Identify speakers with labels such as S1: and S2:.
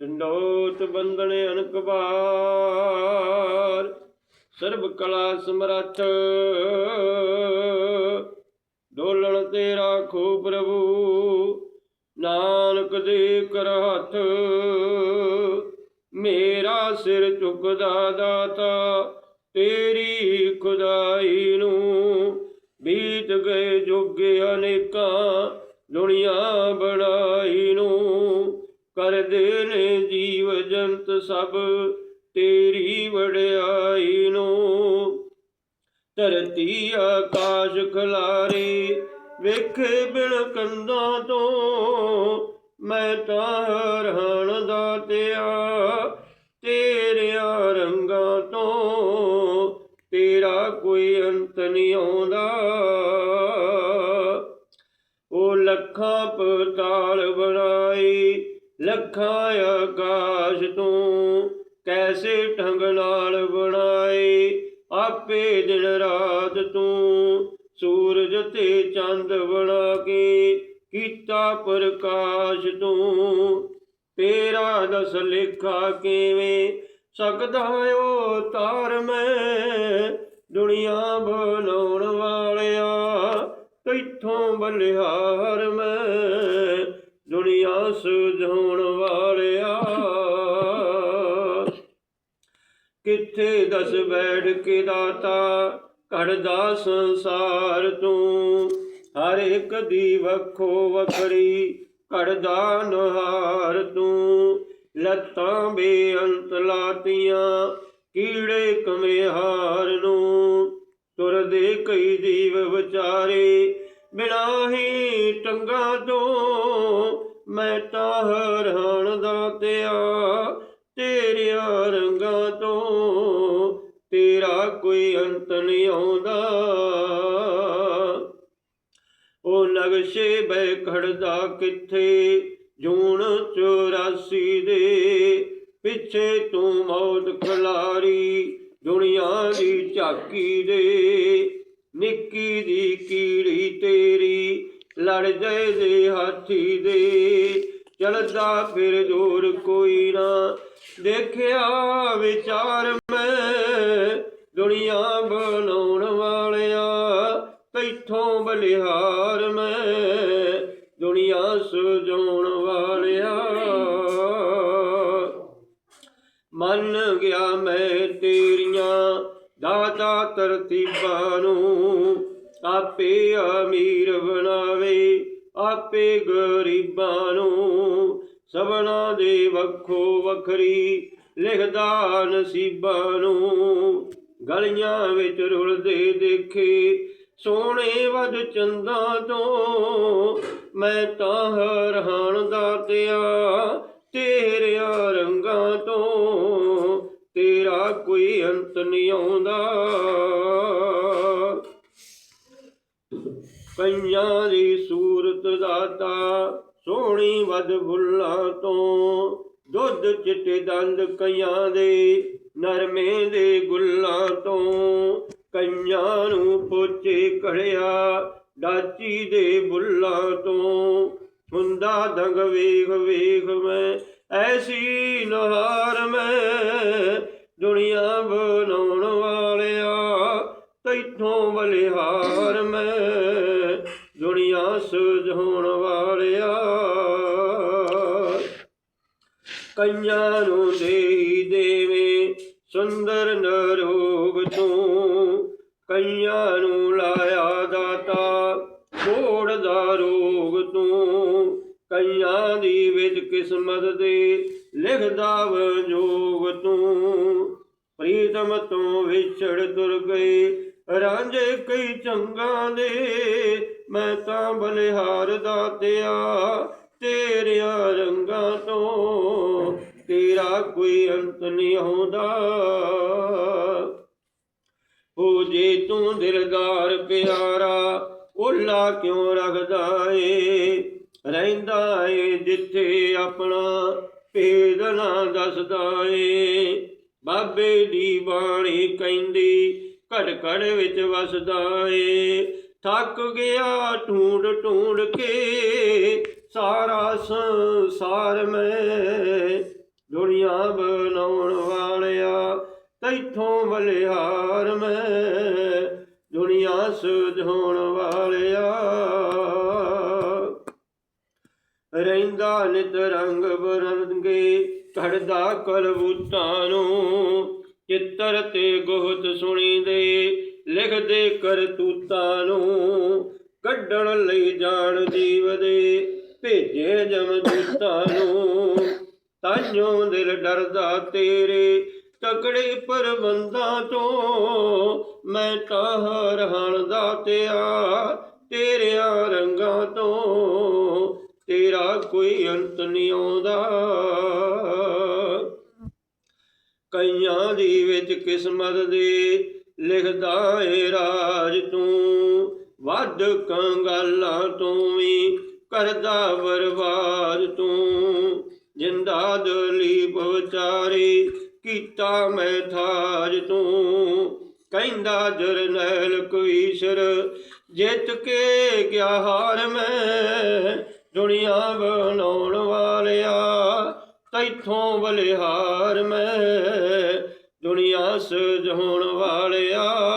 S1: ਟੰਡੋਤ ਬੰਦਨ ਅਨਕ ਬਾਰ, ਸਰਬ ਕਲਾ ਸਮਰੱਥ। ਡੋਲਣ ਤੇ ਰਾਖੋ ਪ੍ਰਭੂ, ਨਾਨਕ ਦੇ ਕਰ ਹੱਥ। ਮੇਰਾ ਸਿਰ ਝੁਕਦਾ ਦਾਤਾ, ਤੇਰੀ ਖੁਦਾਈ ਧਰਤੀ ਆਕਾਸ਼ ਖਲਾਰੇ, ਵੇਖੇ ਬਿਨ ਕੰਦਾਂ ਤੋਂ। ਮੈਂ ਤਾਂ ਹਰਹਣ ਦਾਤਿਆ ਤੇਰਿਆਂ ਰੰਗਾਂ ਤੋਂ। ਤੇਰਾ ਕੋਈ ਅੰਤ ਨਹੀਂ ਆਉਂਦਾ। ਉਹ ਲੱਖਾਂ ਪਤਾਲ ਬਣਾਈ ਲੱਖਾਂ ਆਕਾਸ਼ ਤੋਂ। ਕੈਸੇ ਕੇ ਕੀਤਾ ਪ੍ਰਕਾਸ਼ ਤੂੰ। ਤੇਰਾ ਦਸ ਲੇਖਾ ਕਿਵੇਂ ਸਕਦਾ ਓ ਤਾਰ ਮੈਂ? ਦੁਨੀਆ ਬਣਾਉਣ ਵਾਲਿਆ, ਤੈਥੋਂ ਬਲਿਹਾਰ ਮੈਂ। ਦੁਨੀਆ ਸੁਝਾਉਣ ਵਾਲਿਆ। ਕਿੱਥੇ ਦਸ ਬੈਠ ਕੇ ਦਾਤਾ, ਘੜਦਾ ਸੰਸਾਰ ਤੂੰ। ਹਰ ਇੱਕ ਦੀ ਵੱਖੋ ਵੱਖਰੀ ਘੜਦਾ ਨਹਾਰ ਤੂੰ। ਲੱਤਾਂ ਬੇਅੰਤ ਲਾਤੀਆਂ, ਕੀੜੇ ਕਮਿਹਾਰ ਨੂੰ। ਤੁਰਦੇ ਕਈ ਜੀਵ ਵਿਚਾਰੇ, ਬਿਨਾ ਹੀ ਟੰਗਾ ਤੋਂ। ਮੈਂ ਤਾਂ ਹਰਹਣ ਦਾਤਿਆ ਤੇਰੀਆਂ ਰੰਗਾਂ ਤੋਂ। ਤੇਰਾ ਕੋਈ ਅੰਤ ਨਹੀਂ ਆਉਂਦਾ। ਉਹ ਨਗਸ਼ੇ ਖੜਦਾ ਕਿੱਥੇ? ਜੂਨ 84 ਦੇ ਪਿੱਛੇ ਤੂੰ ਮੌਤ ਖਲਾਰੀ, ਦੁਨੀਆ ਦੀ ਝਾਕੀ ਦੇ। ਨਿੱਕੀ ਦੀ ਕੀੜੀ ਤੇਰੀ ਲੜ ਜਾਏ ਦੇ ਹਾਥੀ ਦੇ। ਚਲਦਾ ਫਿਰ ਜੋਰ ਕੋਈ ਨਾ, ਦੇਖਿਆ ਵਿਚਾਰ ਮੈਂ। ਦੁਨੀਆ ਬਣਾਉਣ ਵਾਲਿਆ ਤੈਥੋਂ ਬਲਿਹਾਰ ਮੈਂ। ਮੰਨ ਗਿਆ ਮੈਂ ਤੇਰੀਆਂ, ਦਾਤਾ ਤਰਤੀਬਾਂ ਨੂੰ। ਆਪੇ ਅਮੀਰ ਬਣਾਵੇ, ਆਪੇ ਗਰੀਬਾਂ ਨੂੰ। ਸਭਨਾ ਦੇ ਵੱਖੋ ਵੱਖਰੀ ਲਿਖਦਾ ਨਸੀਬਾਂ ਨੂੰ। ਗਲੀਆਂ ਵਿੱਚ ਰੁਲਦੇ ਦੇਖੇ, ਸੋਹਣੇ ਵੱਧ ਚੰਦਾਂ ਤੋਂ। ਮੈਂ ਤਾਂ ਹਰਹਾਨ ਕਈਆਂ ਦੀ ਸੂਰਤ ਦਾਤਾ, ਸੋਹਣੀ ਵੱਧ ਫੁੱਲਾਂ ਤੋਂ। ਦੁੱਧ ਚਿੱਟੇ ਦੰਦ ਕਈਆਂ ਦੇ, ਨਰਮੇ ਦੇ ਗੁੱਲਾਂ ਤੋਂ। ਕਈਆਂ ਨੂੰ ਪੋਚੇ ਕੜਿਆ, ਡਾਚੀ ਦੇ ਬੁੱਲਾਂ ਤੋਂ। ਹੁੰਦਾ ਦੰਗ ਵੇਖ ਵੇਖ ਮੈਂ, ਐਸੀ ਨਹਾਰ ਮੈਂ, ਦੁਨੀਆ ਬਣਾਉਣ ਕਈਆਂ ਨੂੰ ਦੇਈ ਦੇਵੇ, ਸੁੰਦਰ ਨਰੋਗ ਤੂੰ। ਕਈਆਂ ਨੂੰ ਲਾਇਆ ਦਾਤਾ, ਮੋੜ ਦਾ ਰੋਗ ਤੂੰ। ਕਈਆਂ ਦੀ ਵਿੱਚ ਕਿਸਮਤ ਦੇ ਲਿਖਦਾ ਵਜੋਗ ਤੂੰ। ਪ੍ਰੀਤਮ ਤੋਂ ਵਿਛੜ ਤੁਰ ਗਏ, ਰਾਂਝੇ ਕਈ ਚੰਗਾ ਦੇ। ਮੈਂ ਤਾਂ ਬਲਿਹਾਰ ਦਾਤਿਆ ਤੇਰਿਆਂ ਰੰਗਾਂ ਤੋਂ ਤੇਰਾ ਕੋਈ ਅੰਤ ਨਹੀਂ ਆਉਂਦਾ। ਹੋ ਜੇ ਤੂੰ ਦਿਲਦਾਰ ਪਿਆਰਾ, ਓਲਾ ਕਿਉਂ ਰੱਖਦਾ ਏ? ਰਹਿੰਦਾ ਏ ਜਿੱਥੇ ਆਪਣਾ ਭੇਦ ਨਾ ਦੱਸਦਾ ਏ। ਬਾਬੇ ਦੀ ਬਾਣੀ ਕਹਿੰਦੀ ਘੜ ਘੜ ਵਿੱਚ ਵਸਦਾ ਏ। ਥੱਕ ਗਿਆ ਢੂੰਡ ਢੂੰਡ ਕੇ, ਸਾਰਾ ਸੰਸਾਰ ਮੈਂ ਦੁਨੀਆ ਬਣਾਉਣ ਵਾਲਿਆ, ਤੈਥੋਂ ਬਲਿਹਾਰ ਮੈਂ। ਦੁਨੀਆ ਸੁਝਾਉਣ ਵਾਲਿਆ। ਰਹਿੰਦਾ ਨਿਤ ਰੰਗ ਬਰੰਗੇ, ਘੜਦਾ ਕਲਬੂਤਾਂ ਨੂੰ। ਚਿੱਤਰ ਤੇ ਗੋਤ ਸੁਣੀ ਦੇ ਲਿਖਦੇ ਕਰਤੂਤਾਂ ਨੂੰ। ਕੱਢਣ ਲਈ ਜਾਣ ਜੀਵ ਦੇ ਭੇਜੇ ਜਮਦੂਤਾਂ ਨੂੰ। ਤਾਈਓ ਦਿਲ ਡਰਦਾ ਤੇਰੇ ਤਕੜੇ ਪ੍ਰਬੰਧਾਂ ਤੋਂ ਮੈਂ ਤਾਂ ਰਹਿਣ ਦਾ ਤਿਆ ਤੇਰਿਆਂ ਰੰਗਾਂ ਤੋਂ। ਤੇਰਾ ਕੋਈ ਅੰਤ ਨਹੀਂ ਆਉਂਦਾ। ਕਈਆਂ ਦੀ ਵਿੱਚ ਕਿਸਮਤ ਦੇ ਲਿਖਦਾ ਏ ਰਾਜ ਤੂੰ। ਵੱਧ ਕੰਗਾਲਾਂ ਤੋਂ ਵੀ ਕਰਦਾ ਬਰਬਾਦ ਤੂੰ। ਜਿੰਦਾ ਦਲੀਪ ਵਿਚਾਰੇ ਕੀਤਾ ਮੈਂ ਥਾਜ ਤੂੰ। ਕਹਿੰਦਾ ਜਰਨੈਲ ਕਵੀਸ਼ਰ, ਜਿੱਤ ਕੇ ਗਿਆ ਹਾਰ ਮੈਂ? ਦੁਨੀਆ ਬਣਾਉਣ ਵਾਲਿਆ, ਤੈਥੋਂ ਬਲਿਹਾਰ ਮੈਂ। ਦੁਨੀਆ ਸਜਾਉਣ ਵਾਲਿਆ